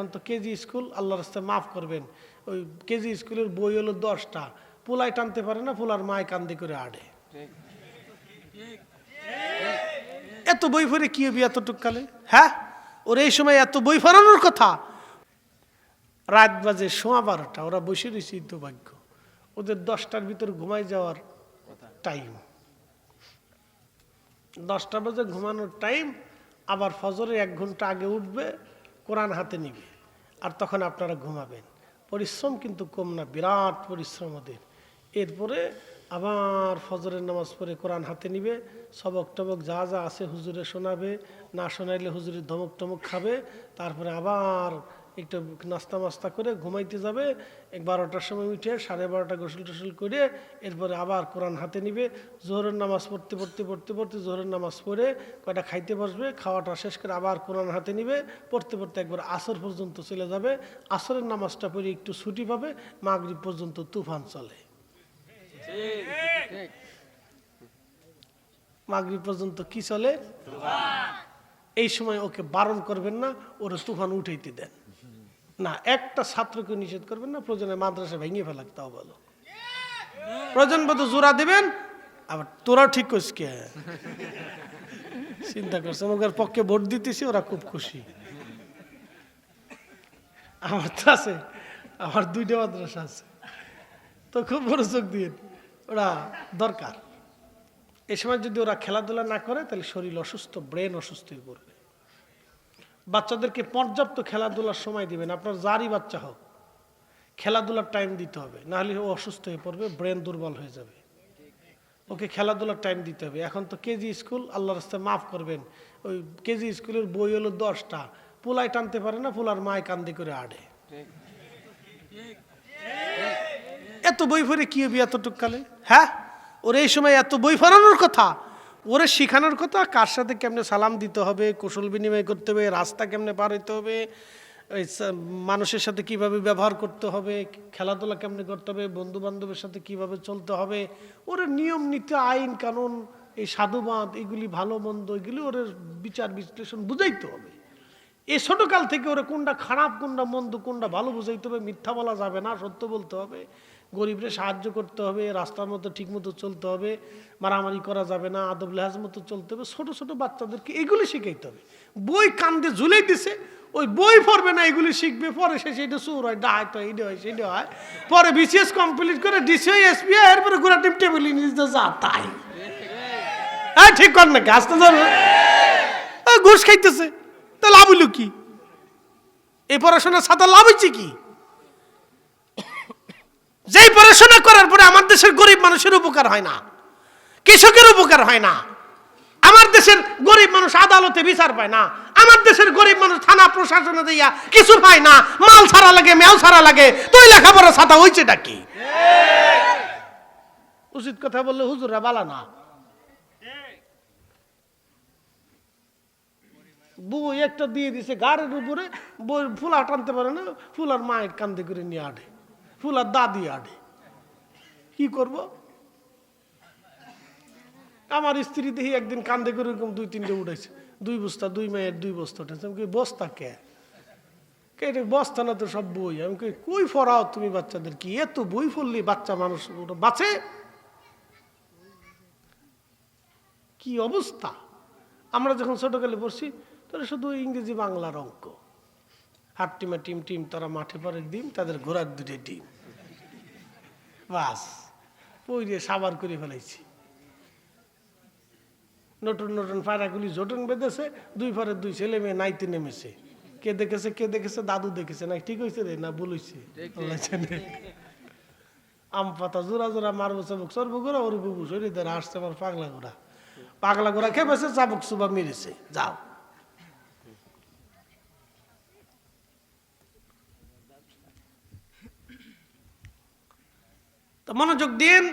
এখন তো KG school আল্লাহ রাস্তায় মাফ করবেন। ওই কেজি স্কুলের বই হলো দশটা। পোলাই টানতে পারে না, পোলার মায় কান্দি করে আড়ে। এত বই ফেরে কি হবে এতটুক কালে? হ্যাঁ? ওর এই সময় এত বই ফেরানোর কথা। রাত বাজে সোয়া বারোটা, ওরা বসে রয়েছে ভাগ্য ওদের দশটার ভিতর ঘুমাই যাওয়ার টাইম দশটা বাজে ঘুমানোর টাইম আবার ফজরে এক ঘণ্টা আগে উঠবে, কোরআন হাতে নিবে। আর তখন আপনারা ঘুমাবেন। পরিশ্রম কিন্তু কম না, বিরাট পরিশ্রম ওদের। এরপরে আবার ফজরের নামাজ পড়ে কোরআন হাতে নিবে, সবক টবক যা যা আছে হুজুরে শোনাবে, না শোনাইলে হুজুরের ধমক টমক খাবে, তারপরে আবার একটু নাস্তা মাস্তা করে ঘুমাইতে যাবে বারোটার সময় উঠে সাড়ে বারোটা গোসল টোসল করে এরপরে আবার কোরআন হাতে নিবে। জোহরের নামাজ পড়তে পড়তে পড়তে পড়তে জোহরের নামাজ পড়ে কয়টা খাইতে বসবে, খাওয়াটা শেষ করে আবার কোরআন হাতে নিবে, পড়তে পড়তে একবার আসর পর্যন্ত চলে যাবে। আসরের নামাজটা পড়ে একটু ছুটি পাবে, মাগরিব পর্যন্ত তুফান চলে। মাগরিব পর্যন্ত কি চলে? এই সময় ওকে বারণ করবেন না, ওরা তুফান উঠাইতে দেন। না, একটা ছাত্রকে নিষেধ করবেন না, প্রয়োজনে মাদ্রাসা ভেঙে ফেলাক, তাও বলো। প্রয়োজন মতো জোড়া দেবেন, আবার তোরাও ঠিক করিস কে? চিন্তা করছে ওদের পক্ষে ভোট দিতেছি, ওরা খুব খুশি। আমার তো আছে, আমার দুইটা মাদ্রাসা আছে। তো খুব মনোযোগ দিয়ে ওরা দরকার। এ সময় যদি ওরা খেলাধুলা না করে, তাহলে শরীর অসুস্থ, ব্রেন অসুস্থ হয়ে পড়বে। বাচ্চাদেরকে পর্যাপ্ত খেলাধুলার সময় দিবেন। আপনার যারই বাচ্চা হোক, খেলাধুলার টাইম দিতে হবে। নাহলে ও অসুস্থ হয়ে পড়বে ব্রেন দুর্বল হয়ে যাবে। ওকে খেলাধুলার টাইম দিতে হবে। এখন তো কেজি স্কুল আল্লাহ রাস্তায় মাফ করবেন। ওই কেজি স্কুলের বই হলো দশটা। পোলাই টানতে পারে না, পোলার মায় কান্দি করে আড়ে। এত বই ফেরে কি হবে এতটুক কালে? হ্যাঁ? ওর এই সময় এত বই ফেরানোর কথা। ওরে শেখানোর কথা, কার সাথে কেমনে সালাম দিতে হবে, কুশল বিনিময় করতে হবে, রাস্তা কেমনে পার হইতে হবে মানুষের সাথে কীভাবে ব্যবহার করতে হবে, খেলাধুলা কেমনে করতে হবে বন্ধু বান্ধবের সাথে কীভাবে চলতে হবে, ওর নিয়ম নীতি, আইন, কানুন, এই সাধুবাদ, এগুলি ভালো, মন্দ, এগুলি ওর বিচার, বিশ্লেষণ বুঝাইতে হবে। এ ছোটকাল থেকে ওরা কোনটা খারাপ, কোনটা মন্দ, কোনটা ভালো বুঝাইতে হবে, মিথ্যা বলা যাবে না, সত্য বলতে হবে। গরিবরে সাহায্য করতে হবে, রাস্তার মতো ঠিক মতো চলতে হবে, মারামারি করা যাবে না, আদব লেহাজ মতো চলতে হবে, ছোট ছোট বাচ্চাদেরকে এগুলি শিখাইতে হবে। বই কান্দে ঝুলাই দিছে, ওই বই পড়বে না, এগুলি শিখবে, পরে সে সেটা সুর হয় ডায় তো এইটা হয় সেইটা হয়, পরে বিসিএস কমপ্লিট করে ডিসি এসপি এরপরে ঘোরা টিম টেবিল নিজে যা, তাই। হ্যাঁ ঠিক কর না গাছ তো ঘুষ খাইতেছে, তা লাভ হইল কি? এই পড়াশোনার সাথে লাভ হচ্ছে কি? যেই পড়াশোনা করার পরে আমার দেশের গরিব মানুষের উপকার হয় না, কৃষকের উপকার হয় না, আমার দেশের গরিব মানুষ আদালতে বিচার পায় না, আমার দেশের গরিব মানুষ থানা প্রশাসনে দিয়া কিছু পায় না, মাল ছাড়া লাগে, মেল ছাড়া লাগে, তুই লেখাপড়া ছাতা হয়েছেটা কি? উচিত কথা বললে হুজুরা বালা না। বই একটা দিয়ে দিছে, গাড়ির উপরে বই ফুলা টানতে পারে না ফুলার মায়ের কান্দে করে নিয়ে আডে ফুলার দাদি আডে কি করব? আমার স্ত্রী দেখি একদিন কান্দে করে এরকম দুই তিনটে উঠেছে দুই বস্তা, দুই মায়ের দুই বস্তা উঠেছে আমি বস্তা কে? এটা বস্তা না তো সব বই। আমি কই কই ফরাও তুমি বাচ্চাদের কি? এত বই ফললি বাচ্চা মানুষ ওটা বাঁচে? কি অবস্থা? আমরা যখন ছোটকালে পড়ছি তাহলে শুধু ইংরেজি বাংলার অঙ্ক। হাফ টিমে টিম টিম তারা মাঠে পরে ডিম তাদের ঘোরার দুটো ডিম। বাস পইরে সাবার করে ফেলাইছি। নতুন নতুন পায়রাগুলি জোটন বেঁধেছে দুই পরে দুই ছেলে মেয়ে নাইতে নেমেছে। কে দেখেছে কে দেখেছে দাদু দেখেছে না ঠিক হয়েছে রে না ভুল হয়েছে আম পাতা জোড়া জোড়া মারবো চাবুক সর্ব গোড়া ওর বুবু শরীর আসছে আমার পাগলা গোড়া পাগলা গোড়া খেপেছে চাবুক সুবা মেরেছে। যাও। তো মনোযোগ দিন।